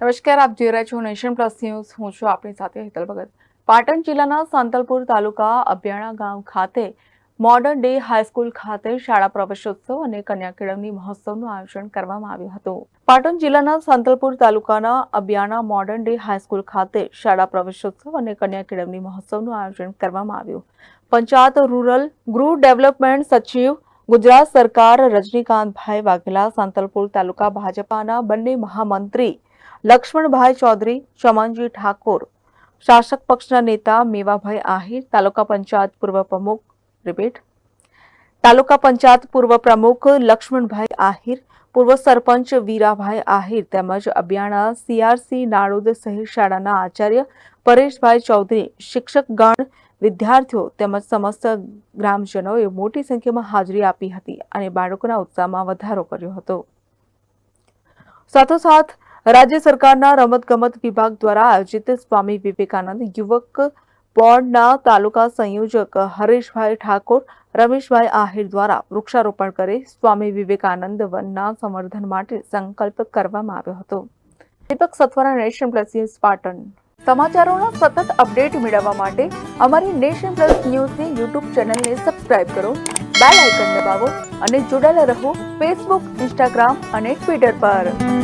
નમસ્કાર, આપ જોઈ રહ્યા છો નેશન પ્લસ ન્યૂઝ. હું છું આપણી સાથે હેતલ ભગત. પાટણ જિલ્લાના સાંતલપુર તાલુકા અભિયાણા ગામ ખાતે મોડર્ન ડે હાઈસ્કૂલ ખાતે શાળા પ્રવેશોત્સવ અને કન્યા કેળવણી મહોત્સવનું આયોજન કરવામાં આવ્યું હતું. પાટણ જિલ્લાના સાંતલપુર તાલુકાના અભિયાણા મોડર્ન ડે હાઈસ્કૂલ ખાતે શાળા પ્રવેશોત્સવ અને કન્યા કેળવણી મહોત્સવનું આયોજન કરવામાં આવ્યું. પંચાયત રૂરલ ગૃહ ડેવલપમેન્ટ સચિવ ગુજરાત સરકાર રજનીકાંતભાઈ વાઘેલા, સાંતલપુર તાલુકા ભાજપાના બંને મહામંત્રી લક્ષ્મણભાઈ ચૌધરી, ચમનજી ઠાકોર, શાસક પક્ષના નેતા મેવાભાઈ આહિર, તાલુકા પંચાયત પૂર્વ પ્રમુખ રિપીટ. તાલુકા પંચાયત પૂર્વ પ્રમુખ લક્ષ્મણભાઈ આહિર, પૂર્વ સરપંચ વીરાભાઈ આહિર તેમજ અબિયાણા સીઆરસી નાળોદ સહિત શાળાના આચાર્ય પરેશભાઈ ચૌધરી, શિક્ષકગણ, વિદ્યાર્થીઓ તેમજ સમસ્ત ગ્રામજનોએ મોટી સંખ્યામાં હાજરી આપી હતી અને બાળકોના ઉત્સાહમાં વધારો કર્યો હતો. સાથોસાથ રાજ્ય સરકારના રમતગમત વિભાગ દ્વારા આયોજિત સ્વામી વિવેકાનંદ યુવક બોર્ડના તાલુકા સંયોજક હરેશભાઈ ઠાકોર, રમેશભાઈ આહિર દ્વારા વૃક્ષારોપણ કરી સ્વામી વિવેકાનંદ વનના સંવર્ધન માટે સંકલ્પ કરવામાં આવ્યો હતો. Deepak Satvara nation plus news Patan. સમાચારોના સતત અપડેટ મેળવવા માટે અમારી નેશન પ્લસ ન્યૂઝની યુટ્યુબ ચેનલને સબસ્ક્રાઇબ કરો, બેલ આઇકન દબાવો અને જોડાયેલા રહો ફેસબુક, ઇન્સ્ટાગ્રામ અને ટ્વિટર પર.